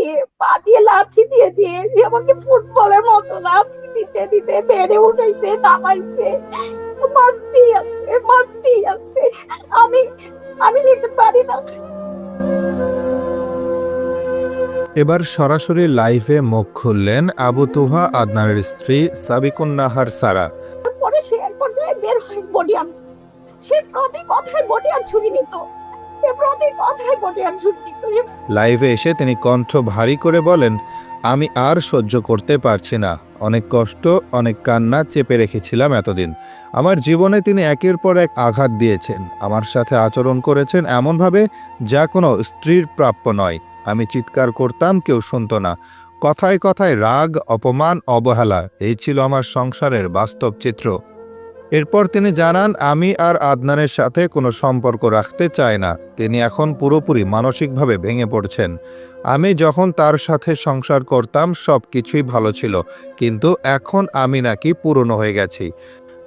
দিয়ে পা দিয়ে লাথি দিয়ে দিয়ে যে আমাকে ফুটবলের মতো লাথি দিতে দিতে বেড়ে উঠাইছে নামাইছে। মারতেই আছে মারতেই আছে। আমি আমি নিতে পারি না। এবার সরাসরি লাইভে মুখ খুললেন আবু তুহা আদনানের স্ত্রী সাবিকুন নাহার সারা। পরে সে এক পর্যায়ে বের হয় বডি আনতে সে প্রতি কথায় বডি আর ছুরি নিত। লাইভে এসে তিনি কণ্ঠ ভারী করে বলেন, আমি আর সহ্য করতে পারছি না। অনেক কষ্ট, অনেক কান্না চেপে রেখেছিলাম এতদিন। আমার জীবনে তিনি একের পর এক আঘাত দিয়েছেন। আমার সাথে আচরণ করেছেন এমনভাবে যা কোনো স্ত্রীর প্রাপ্য নয়। আমি চিৎকার করতাম, কেউ শুনতো না। কথায় কথায় রাগ, অপমান, অবহেলা, এই ছিল আমার সংসারের বাস্তব চিত্র। এরপর তিনি জানান, আমি আর আদনানের সাথে কোনো সম্পর্ক রাখতে চাই না। তিনি এখন পুরোপুরি মানসিকভাবে ভেঙে পড়ছেন। আমি যখন তার সাথে সংসার করতাম, সব কিছুই ভালো ছিল। কিন্তু এখন আমি নাকি পুরনো হয়ে গেছি।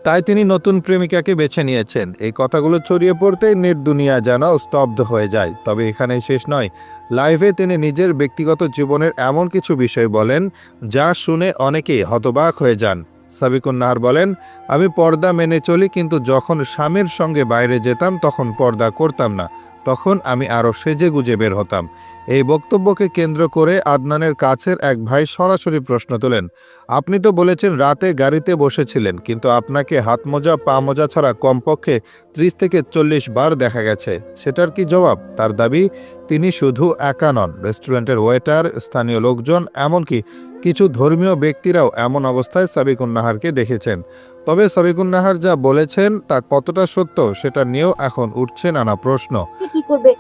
তাই তিনি নতুন প্রেমিকাকে বেছে নিয়েছেন। এই কথাগুলো ছড়িয়ে পড়তেই নেট দুনিয়া যেন স্তব্ধ হয়ে যায়। তবে এখানেই শেষ নয়। লাইভে তিনি নিজের ব্যক্তিগত জীবনের এমন কিছু বিষয় বলেন, যা শুনে অনেকেই হতবাক হয়ে যান। সাবিকুন নাহার বলেন, আমি পর্দা মেনে চলি, কিন্তু যখন স্বামীর সঙ্গে বাইরে যেতাম, তখন পর্দা করতাম না। তখন আমি আরও সেজে গুজে বের হতাম। এই বক্তব্যকে কেন্দ্র করে আদনানের কাছের এক ভাই সরাসরি প্রশ্ন তোলেন, আপনি তো বলেছেন রাতে গাড়িতে বসেছিলেন, কিন্তু আপনাকে হাত মোজা পা মোজা ছাড়া কমপক্ষে ত্রিশ থেকে চল্লিশ বার দেখা গেছে। সেটার কি জবাব? তার দাবি, তিনি শুধু একা নন, রেস্টুরেন্টের ওয়েটার, স্থানীয় লোকজন, এমনকি কিছু ধর্মীয় ব্যক্তিরাও এমন অবস্থায় সাবিকুন নাহারকে দেখেছেন। তবে সাবিকুন নাহার যা বলেছেন তা কতটা সত্য সেটা নিয়েও এখন উঠছে নানা প্রশ্ন। কি করবে?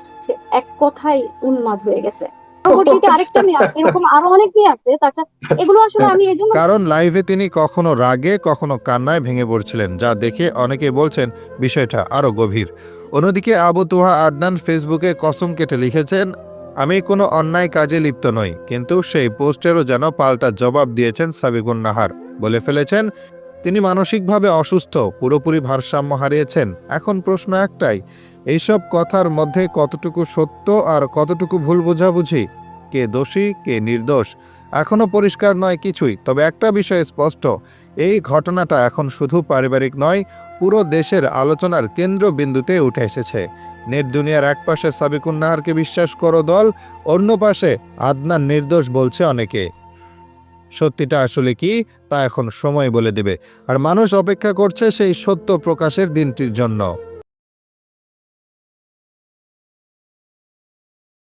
এক কথায় উন্মাদ হয়ে গেছে। আরও আমি কারণ লাইভে তিনি কখনো রাগে, কখনো কান্নায় ভেঙে পড়ছিলেন, যা দেখে অনেকে বলছেন বিষয়টা আরও গভীর। অন্যদিকে আবু তুহা আদনান ফেসবুকে কসম কেটে লিখেছেন, আমি কোনো অন্যায় কাজে লিপ্ত নই, কিন্তু সেই পোস্টেরও যেন পাল্টা জবাব দিয়েছেন সাবিগুন নাহার। বলে ফেলেছেন, তিনি মানসিকভাবে অসুস্থ, পুরোপুরি ভারসাম্য হারিয়েছেন। এখন প্রশ্ন একটাই এইসব কথার মধ্যে কতটুকু সত্য আর কতটুকু ভুল বোঝাবুঝি? কে দোষী, কে নির্দোষ? এখনও পরিষ্কার নয় কিছুই, তবে একটা বিষয় স্পষ্ট। এই ঘটনাটা এখন শুধু পারিবারিক নয়, পুরো দেশের আলোচনার কেন্দ্রবিন্দুতে উঠে এসেছে। নেট দুনিয়ার এক পাশে সাবিকুন নাহারকে বিশ্বাস করো দল, অন্য পাশে আদনান নির্দোষ বলছে অনেকে। সত্যিটা আসলে কি? তা এখন সময় বলে দেবে। আর মানুষ অপেক্ষা করছে সেই সত্য প্রকাশের দিনটির জন্য।